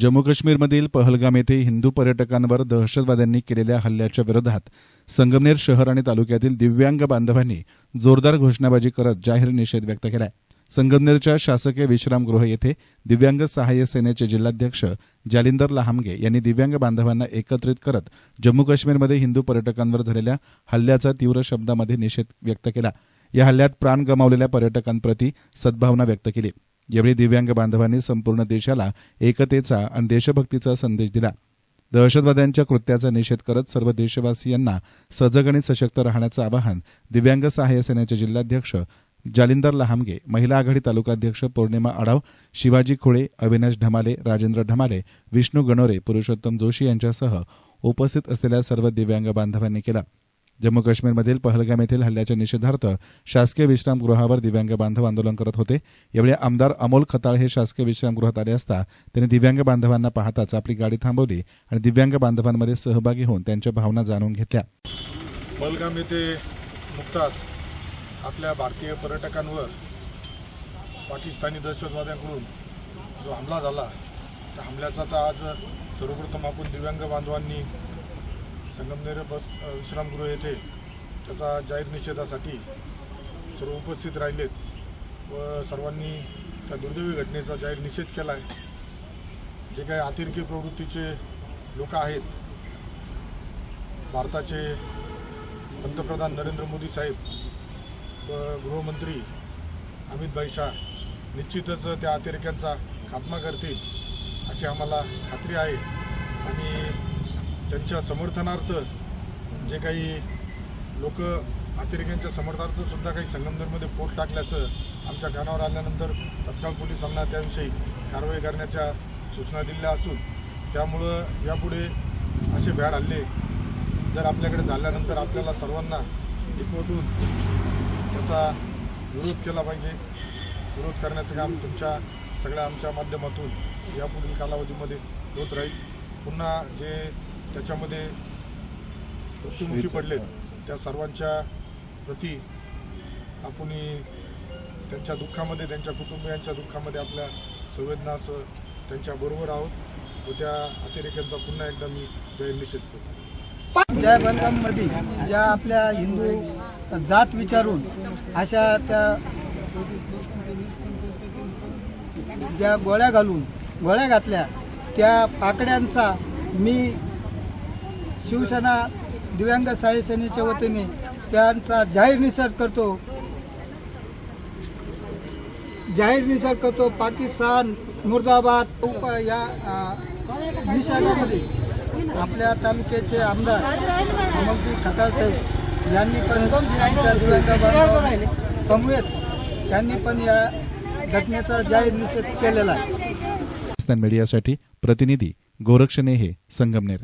जम्मू काश्मीरमधील पहलगाम येथे हिंदू पर्यटकांवर दहशतवाद्यांनी केलेल्या हल्ल्याच्या विरोधात संगमनेर शहर आणि तालुक्यातील दिव्यांग बांधवांनी जोरदार घोषणाबाजी करत जाहीर निषेध व्यक्त केलाय. संगमनेरच्या शासकीय विश्रामगृह येथे दिव्यांग सहाय्य सेनेचे जिल्हाध्यक्ष जालिंदर लहामगे यांनी दिव्यांग बांधवांना एकत्रित करत जम्मू काश्मीरमध्ये हिंदू पर्यटकांवर झालेल्या हल्ल्याचा तीव्र शब्दामध्ये निषेध व्यक्त केला. या हल्ल्यात प्राण गमावलेल्या पर्यटकांप्रती सद्भावना व्यक्त केली. यावेळी दिव्यांग बांधवांनी संपूर्ण देशाला एकतेचा आणि देशभक्तीचा संदेश दिला. दहशतवाद्यांच्या कृत्याचा निषेध करत सर्व देशवासियांना सजग आणि सशक्त राहण्याचं आवाहन दिव्यांग सहाय्य सेनेचे जिल्हाध्यक्ष जालिंदर लहामगे महिला आघाडी तालुकाध्यक्ष पौर्णिमा आढाव शिवाजी खोळे अविनाश ढमाले राजेंद्र ढमाले विष्णू गणोरे पुरुषोत्तम जोशी यांच्यासह उपस्थित असलेल्या सर्व दिव्यांग बांधवांनी केला. जम्मू काश्मीरमधील पहलगाम येथील हल्ल्याच्या निषेधार्थ शासकीय विश्रामगृहावर दिव्यांग बांधव आंदोलन करत होते. यावेळी आमदार अमोल खताळ हे शासकीय विश्रामगृहात आले असता त्यांनी दिव्यांग बांधवांना पाहताच आपली गाडी थांबवली आणि दिव्यांग बांधवांमध्ये सहभागी होऊन त्यांच्या भावना जाणून घेतल्या. पहलगाम येथे नुकताच आपल्या भारतीय पर्यटकांवर पाकिस्तानी दहशतवाद्यांकडून जो हमला झाला त्या हमल्याचा तर आज सर्वप्रथम आपण दिव्यांग बांधवांनी संगमनेर बस विश्रामगृह येथे त्याचा जाहीर निषेधासाठी सर्व उपस्थित राहिलेत व सर्वांनी त्या दुर्दैवी घटनेचा जाहीर निषेध केला आहे जे काही अतिरेकी प्रवृत्तीचे लोक आहेत भारताचे पंतप्रधान नरेंद्र मोदी साहेब व गृहमंत्री अमित भाई शाह निश्चितच त्या अतिरेक्यांचा खात्मा करतील अशी आम्हाला खात्री आहे. आणि त्यांच्या समर्थनार्थ जे काही लोक अतिरेक्यांच्या समर्थार्थ सुद्धा काही संगमनेरमध्ये पोस्ट टाकल्याचं आमच्या कानावर आल्यानंतर तत्काळ पोलिसांना त्याविषयी कारवाई करण्याच्या सूचना दिल्या असून त्यामुळं यापुढे असे भ्याड हल्ले जर आपल्याकडे झाल्यानंतर आपल्याला सर्वांना एकवटून त्याचा विरोध केला पाहिजे. विरोध करण्याचं काम तुमच्या सगळ्या आमच्या माध्यमातून यापुढील कालावधीमध्ये होत राहील. पुन्हा जे त्याच्यामध्ये मृत्युमुखी पडलेत. त्या सर्वांच्या प्रती आपण त्यांच्या दुःखामध्ये त्यांच्या कुटुंबियांच्या दुःखामध्ये आपल्या संवेदनासह त्यांच्या बरोबर आहोत. व त्या अतिरेक्यांचा पुन्हा एकदा मी जाहीर निषेध करतो. जयमध्ये ज्या आपल्या हिंदू जात विचारून अशा त्या ज्या गोळ्या घालून गोळ्या घातल्या त्या पाकड्यांचा मी शिवसेना दिव्यांग सहाय्य सेनेच्या वतीने त्यांचा जाहीर निषेध करतो. जाहीर निषेध करतो. पाकिस्तान मुर्दाबाद या अ, निषेधामध्ये आपल्या तालुक्याचे आमदार अमोलजी खताळ साहेब यांनी पण दिव्यांग समवेत त्यांनी पण या घटनेचा जाहीर निषेध केलेला आहे. मीडियासाठी प्रतिनिधी गोरक्षणे हे संगमनेर.